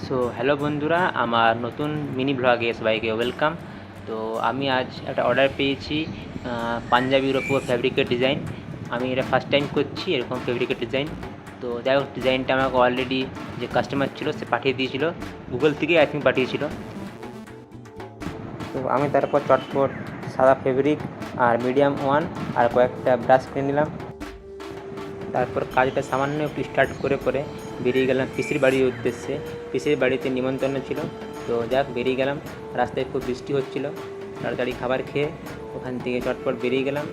So hello বন্ধুরা, আমার নতুন মিনি ব্লগে সবাইকে ওয়েলকাম তো আমি আজ একটা অর্ডার পেয়েছি পাঞ্জাবির ওপর ফ্যাব্রিকের ডিজাইন আমি এটা ফার্স্ট টাইম করছি, এরকম ফ্যাব্রিকের ডিজাইন তো যাই হোক ডিজাইনটা আমাকে অলরেডি যে কাস্টমার ছিল, সে পাঠিয়ে দিয়েছিল। গুগল থেকে আই থিঙ্ক পাঠিয়েছিল। তো আমি তারপর চটপট সাদা ফেব্রিক আর মিডিয়াম ওয়ান আর কয়েকটা ব্রাশ কিনে নিলাম। তারপর কাজটা সামান্য একটু স্টার্ট করে করে বেরিয়ে গেলাম পিসির বাড়ির উদ্দেশ্যে। পিসির বাড়িতে নিমন্ত্রণ ছিল। তো যাক, বেরিয়ে গেলাম। রাস্তায় খুব বৃষ্টি হচ্ছিল। তাড়াতাড়ি খাবার খেয়ে ওখান থেকে চটপট বেরিয়ে গেলাম।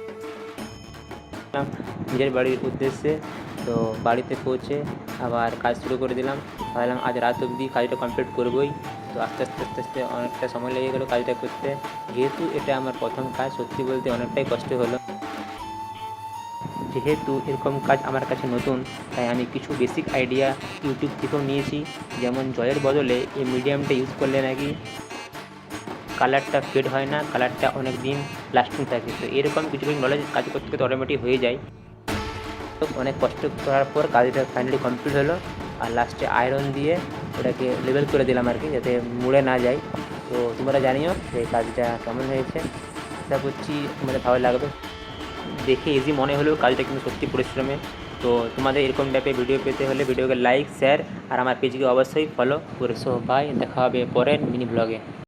নিজের বাড়ির উদ্দেশ্যে তো বাড়িতে পৌঁছে আবার কাজ শুরু করে দিলাম। ভাবলাম আজ রাত অবধি কাজটা কমপ্লিট করবোই। তো আস্তে আস্তে আস্তে আস্তে অনেকটা সময় লেগে গেলো কাজটা করতে। যেহেতু এটা আমার প্রথম কাজ, সত্যি বলতে অনেকটাই কষ্ট হলো। যেহেতু এরকম কাজ আমার কাছে নতুন, তাই আমি কিছু বেসিক আইডিয়া ইউটিউব থেকেও নিয়েছি, যেমন জলের বদলে এই মিডিয়ামটা ইউজ করলে নাকি কালারটা ফেড হয় না কালারটা অনেক দিন লাস্টিং থাকে। তো এরকম কিছু কিছু নলেজ কাজ করতে করতে অটোমেটিক হয়ে যায়। তো অনেক কষ্ট করার পর কাজটা ফাইনালি কমপ্লিট হলো, আর লাস্টে আয়রন দিয়ে ওটাকে লেবেল করে দিলাম আর কি, যাতে মুড়ে না যায়। তো তোমরা জানিও যে কাজটা কেমন হয়েছে। আশা করছি তোমাদের ভালো লাগবে। দেখে ইজি মনে হলেও কাজটা কিন্তু সত্যি পরিশ্রমে। তো তোমাদের এরকম টাইপের ভিডিও পেতে হলে ভিডিওকে লাইক শেয়ার আর আমার পেজকে অবশ্যই ফলো করে সো বাই দেখা হবে পরের মিনি ব্লগে